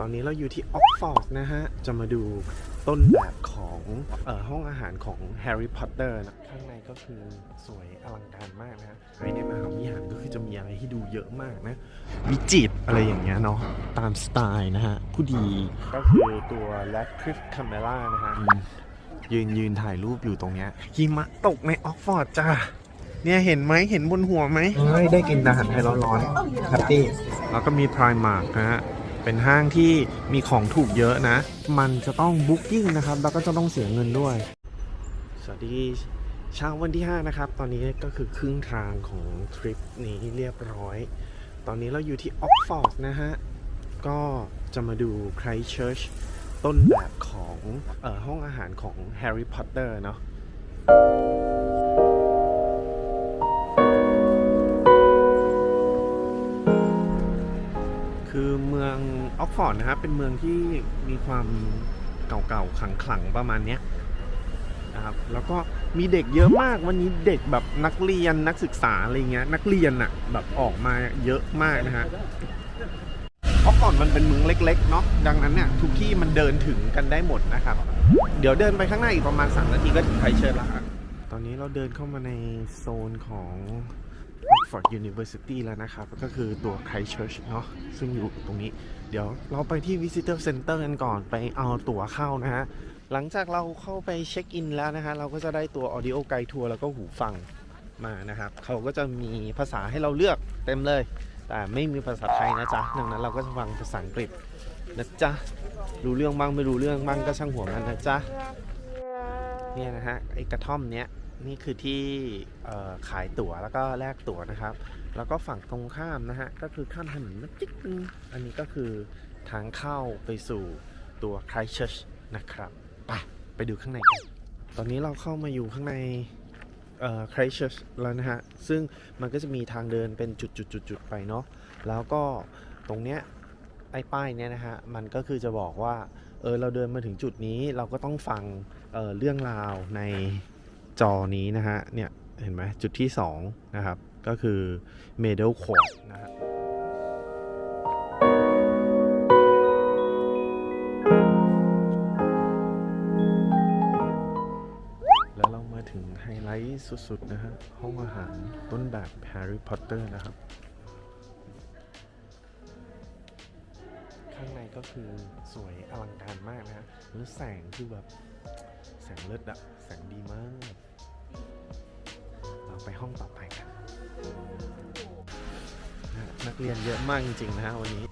ตอนนี้เราอยู่ที่ออกฟอร์ดนะฮะ จะมาดูต้นแบบของเออห้องอาหารของแฮร์รี่พอตเตอร์นะ ข้างในก็คือสวยอลังการมากนะฮะภายในมหาวิหารก็คือจะมีอะไรให้ดูเยอะมากนะ วิจิตรอะไรอย่างเงี้ยเนาะ ตามสไตล์นะฮะ ผู้ดีก็คือตัวแลคคริฟคาเมล่านะฮะ ยืนยืนถ่ายรูปอยู่ตรงเนี้ยหิมะตกในออกฟอร์ดจ้าเนี่ยเห็นไหมเห็นบนหัวไหมได้กินอาหารไทยร้อนๆแฮปปี้แล้วก็มีพรายมาร์กนะฮะ เป็นห้างที่มีของถูกเยอะนะ มันจะต้องบุ๊กิ้งนะครับ แล้วก็จะต้องเสียเงินด้วย สวัสดีเช้าวันที่ 5 นะครับ ตอนนี้ก็คือครึ่งทางของทริปนี้เรียบร้อย ตอนนี้เราอยู่ที่ออกฟอร์ดนะฮะ ก็จะมาดูไครเชิร์ชต้นแบบของออห้องอาหารของแฮร์รี่พอตเตอร์เนาะ ฟอร์ดนะครับเป็นเมืองที่มีความเก่าๆขลังๆประมาณเนี้ยนะครับแล้วก็มีเด็กเยอะมากวันนี้เด็กแบบนักเรียนนักศึกษาอะไรเงี้ยนักเรียนอะแบบออกมาเยอะมากนะฮะออกฟอร์ดมันเป็นเมืองเล็กๆเนาะดังนั้นเนี่ยทุกที่มันเดินถึงกันได้หมดนะครับ เดี๋ยวเดินไปข้างหน้าอีกประมาณ3นาทีก็ถึงไครสต์เชิร์ละตอนนี้เราเดินเข้ามาในโซนของ Oxford University แล้วนะครับ ก็คือตัว Christchurch เนาะซึ่งอยู่ตรงนี้ เดี๋ยวเราไปที่ Visitor Center กันก่อนไปเอาตั๋วเข้านะฮะ หลังจากเราเข้าไปเช็คอินแล้วนะฮะ เราก็จะได้ตัว Audio Guide Tour แล้วก็หูฟังมานะครับ เขาก็จะมีภาษาให้เราเลือกเต็มเลย แต่ไม่มีภาษาไทยนะจ๊ะ ดังนั้นเราก็จะฟังภาษาอังกฤษนะจ๊ะ รู้เรื่องบ้างไม่รู้เรื่องบ้างก็ช่างหัวมันนะจ๊ะ เนี่ยนะฮะไอ้กระท่อมเนี้ย นี่คือที่ขายตั๋วแล้วก็แลกตั๋วนะครับ แล้วก็ฝั่งตรงข้ามนะฮะก็คือข้ามถนนมาจิ๊กนึงอันนี้ก็คือทางเข้าไปสู่ตัว Christchurch นะครับไปไปดูข้างในกันตอนนี้เราเข้ามาอยู่ข้างในเอ่อ Christchurch แล้วนะฮะ ซึ่งมันก็จะมีทางเดินเป็นจุดๆๆไปเนาะ แล้วก็ตรงเนี้ยไอ้ป้ายเนี้ยนะฮะ มันก็คือจะบอกว่า เออเราเดินมาถึงจุดนี้เราก็ต้องฟังเเรื่องราวใน จอนี้นะฮะ เนี่ยเห็นไหมจุดที่ 2 นะครับ ก็คือ Middle Quad นะฮะแล้วเรามาถึงไฮไลท์สุด ๆ นะฮะ ห้องอาหารต้นแบบแฮร์รี่พอตเตอร์นะครับ ข้างในก็คือสวยอลังการมากนะฮะแล้วแสงคือแบบ แสงเลิศอะแสงดีมาก เราไปห้องต่อไปกัน นักเรียนเยอะมากจริงๆนะฮะวันนี้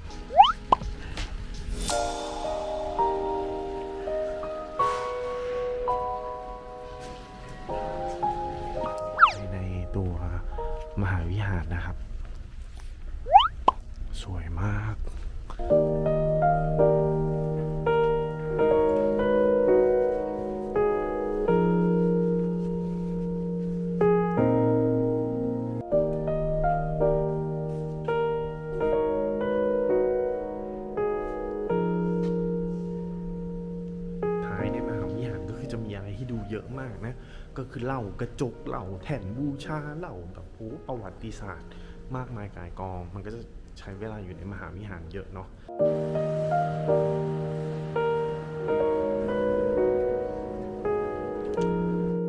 เยอะมากนะ ก็คือเหล่ากระจกเหล่าแผ่นบูชาเหล่าแบบโอ้ประวัติศาสตร์ มากมายกายกอง มันก็จะใช้เวลาอยู่ในมหาวิหารเยอะเนาะ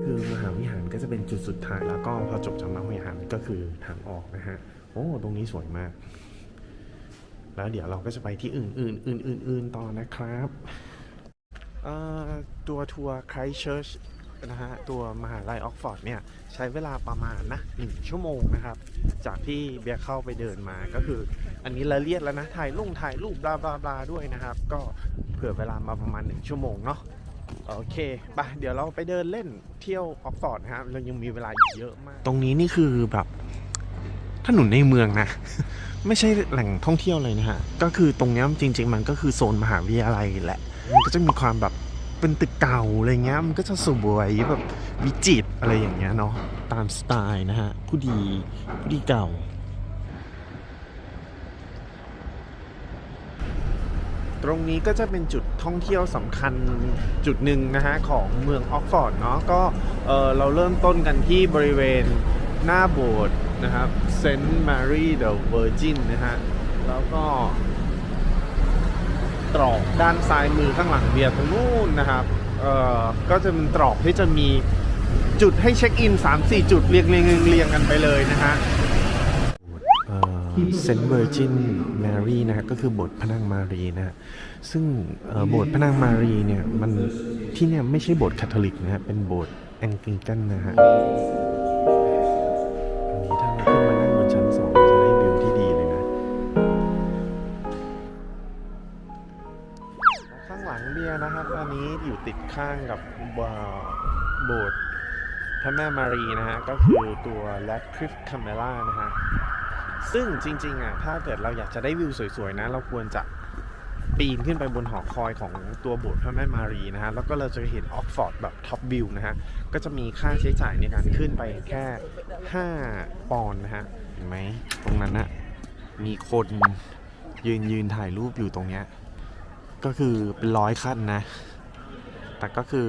คือมหาวิหารก็จะเป็นจุดสุดท้ายแล้วก็พอจบจากมหาวิหารก็คือทางออกนะฮะโอ้ตรงนี้สวยมาก แล้วเดี๋ยวเราก็จะไปที่อื่นๆ อื่นๆๆต่อนะครับ ตัวทัวร์ไครเชิร์ชนะฮะตัวมหาลัยออกฟอร์ดเนี่ย ใช้เวลาประมาณนะหนึ่งชั่วโมงนะครับ จากที่เบียร์เข้าไปเดินมาก็คือ อันนี้ละเลียดแล้วนะ ถ่ายลงถ่ายรูปบลาบลาบลาด้วยนะครับ ก็เผื่อเวลามาประมาณหนึ่งชั่วโมงเนาะโอเคไปเดี๋ยวเราไปเดินเล่นเที่ยวออกฟอร์ดนะครับเรายังมีเวลาอีกเยอะมาก ตรงนี้นี่คือแบบถนนในเมืองนะ ไม่ใช่แหล่งท่องเที่ยวเลยนะฮะ ก็คือตรงนี้จริง ๆ มันก็คือโซนมหาวิทยาลัยแหละ มันก็จะมีความแบบเป็นตึกเก่าอะไรเงี้ยมันก็จะสวยแบบวิจิตรอะไรอย่างเงี้ยเนาะตามสไตล์นะฮะผู้ดีผู้ดีเก่าตรงนี้ก็จะเป็นจุดท่องเที่ยวสำคัญจุดหนึ่งนะฮะของเมืองออกฟอร์ดเนาะก็เเราเริ่มต้นกันที่บริเวณหน้าโบสถ์นะครับเซนต์แมรี่เดอะเวอร์จินนะฮะแล้วก็ ตรอกด้านซ้ายมือข้างหลังเบียร์ตรงนู้นนะครับเอ่อก็จะเป็นตรอกที่จะมีจุดให้เช็คอิน 3-4 จุดเรียงเรียงเรียงเรียงกันไปเลยนะฮะเซนต์เวอร์จินแมรี่นะฮะก็คือโบสถ์พระนางมารีนะฮะซึ่งโบสถ์พระนางมารีเนี่ยมันที่เนี่ยไม่ใช่โบสถ์คาทอลิกนะฮะเป็นโบสถ์แองกิกันนะฮะ ข้างกับโบสถ์พระแม่มารีนะฮะ ก็คือตัว Radcliffe Camera นะฮะ ซึ่งจริงๆอะถ้าเกิดเราอยากจะได้วิวสวยๆนะ เราควรจะปีนขึ้นไปบนหอคอยของตัวโบสถ์พระแม่มารีนะฮะ แล้วก็เราจะเห็นออกฟอร์ดแบบท็อปวิวนะฮะ ก็จะมีค่าใช้จ่ายในการขึ้นไปแค่ 5 ปอนด์นะฮะ เห็นไหมตรงนั้นนะมีคนยืนยืนถ่ายรูปอยู่ตรงเนี้ยก็คือเป็นร้อยขั้นนะ แต่ก็คือ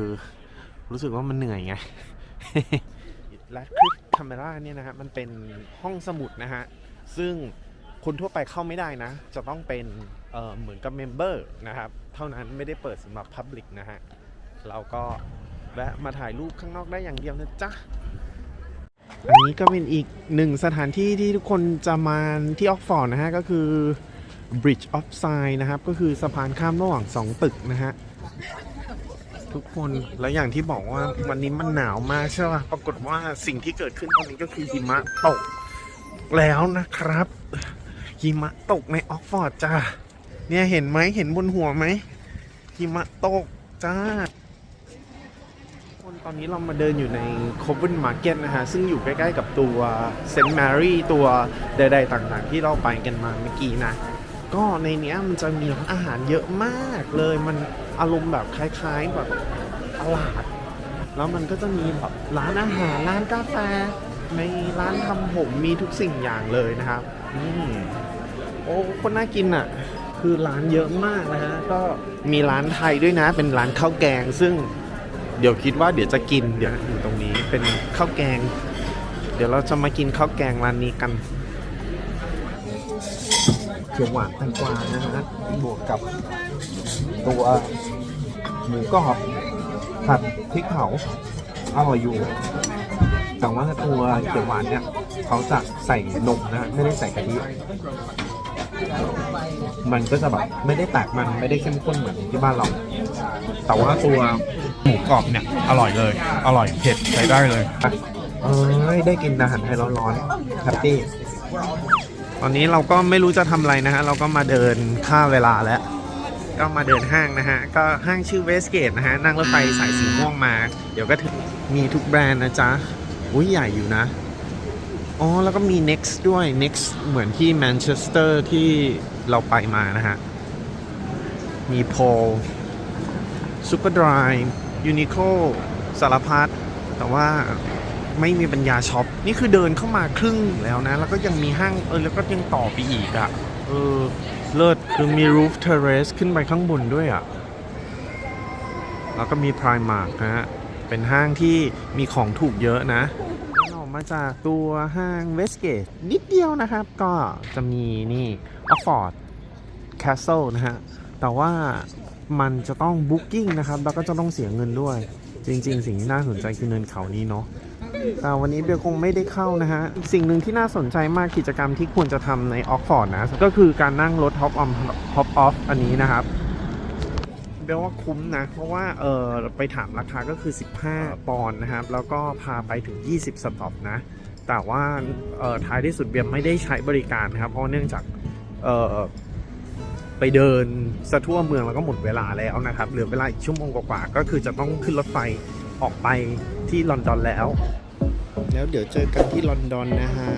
รู้สึกว่ามันเหนื่อยไง และคลิปคาเมราเนี่ยนะฮะ มันเป็นห้องสมุดนะฮะ ซึ่งคนทั่วไปเข้าไม่ได้นะ จะต้องเป็นเเหมือนกับเมมเบอร์นะครับ เท่านั้นไม่ได้เปิดสำหรับ Public นะฮะ เราก็แวะมาถ่ายรูปข้างนอกได้อย่างเดียวนะจ๊ะ อันนี้ก็เป็นอีกหนึ่งสถานที่ที่ทุกคนจะมาที่ออกฟอร์ดนะฮะ ก็คือ Bridge of Sign นะครับ ก็คือสะพานข้ามระหว่างสองตึกนะฮะ ทุกคนแล้วอย่างที่บอกว่าวันนี้มันหนาวมากใช่ป่ะปรากฏว่าสิ่งที่เกิดขึ้นตอนนี้ก็คือหิมะตกแล้วนะครับหิมะตกในออกฟอร์ดจ้าเนี่ยเห็นไหมเห็นบนหัวไหมหิมะตกจ้าคนตอนนี้เรามาเดินอยู่ใน c o v e n Market นะฮะ ซึ่งอยู่ใกล้ๆกับตัวเซนต์แมรี่ตัวใดๆต่างๆ ที่เราไปกันมาเมื่อกี้นะ ก็ในเนี้ยมันจะมีร้านอาหารเยอะมากเลย มันอารมณ์แบบคล้ายๆแบบตลาด แล้วมันก็จะมีแบบร้านอาหารร้านกาแฟ ในร้านทำผมมีทุกสิ่งอย่างเลยนะครับอืมโอ้คนน่ากินอะ คือร้านเยอะมากนะฮะก็มีร้านไทยด้วยนะ เป็นร้านข้าวแกง ซึ่งเดี๋ยวคิดว่าเดี๋ยวจะกินเดี๋ยวอยู่ตรงนี้เป็นข้าวแกง เดี๋ยวเราจะมากินข้าวแกงร้านนี้กัน ขียวหวานแตงกวานะฮะบวกกับตัวหมูกรอบผัดพริกเผาอร่อยอยู่ แต่ว่าตัวเขียวหวานเนี่ยเขาจะใส่นมนะไม่ได้ใส่กะทิมันก็จะแบบไม่ได้แตกมันไม่ได้เข้มข้นเหมือนที่บ้านเรา แต่ว่าตัวหมูกรอบเนี่ยอร่อยเลย อร่อยเผ็ดใช้ได้เลยเอ้ยได้กินอาหารไทยร้อนๆแฮปปี้ ตอนนี้เราก็ไม่รู้จะทำอะไรนะฮะ เราก็มาเดินค่าเวลาแล้ว ก็มาเดินห้างนะฮะ ก็ห้างชื่อเวสเกตนะฮะ นั่งรถไฟสายสีม่วงมา เดี๋ยวก็ถึงมีทุกแบรนด์นะจ๊ะ อุ้ยใหญ่อยู่นะ อ๋อ แล้วก็มี Next ด้วย Next เหมือนที่แมนเชสเตอร์ที่เราไปมานะฮะ มีโพลซูเปอร์ดรายยูนิโคสารพัดแต่ว่า ไม่มีปัญญาช็อป นี่คือเดินเข้ามาครึ่งแล้วนะ แล้วก็ยังมีห้างเออแล้วก็ยังต่อไปอีกอะ่ะ เออ เลิศคือมี roof terrace ขึ้นไปข้างบนด้วยอะ่ะ แล้วก็มี Primark นะฮะ เป็นห้างที่มีของถูกเยอะนะออกมาจากตัวห้าง Westgate นิดเดียวนะครับ ก็จะมีนี่ Oxford Castle นะฮะ แต่ว่ามันจะต้องบุ๊กิ้งนะครับ แล้วก็จะต้องเสียเงินด้วย จริง ๆ สิ่งที่น่าสนใจคือเนินเขานี้เนาะ วันนี้เบลคงไม่ได้เข้านะฮะ สิ่งหนึ่งที่น่าสนใจมากกิจกรรมที่ควรจะทำในออกฟอร์ดนะ ก็คือการนั่งรถ Hop on Hop off อันนี้นะครับเบลว่าคุ้มนะ เพราะว่าเออไปถามราคาก็คือ 15 ปอนด์นะครับ แล้วก็พาไปถึง 20 สต็อปนะ แต่ว่าเออท้ายที่สุดเบลไม่ได้ใช้บริการนะครับ เพราะเนื่องจากเออไปเดินสะทั่วเมืองแล้วก็หมดเวลาแล้วนะครับเหลือเวลาอีกชั่วโมงกว่าๆก็คือจะต้องขึ้นรถไฟ ออกไปที่ลอนดอนแล้ว แล้วเดี๋ยวเจอกันที่ลอนดอนนะฮะ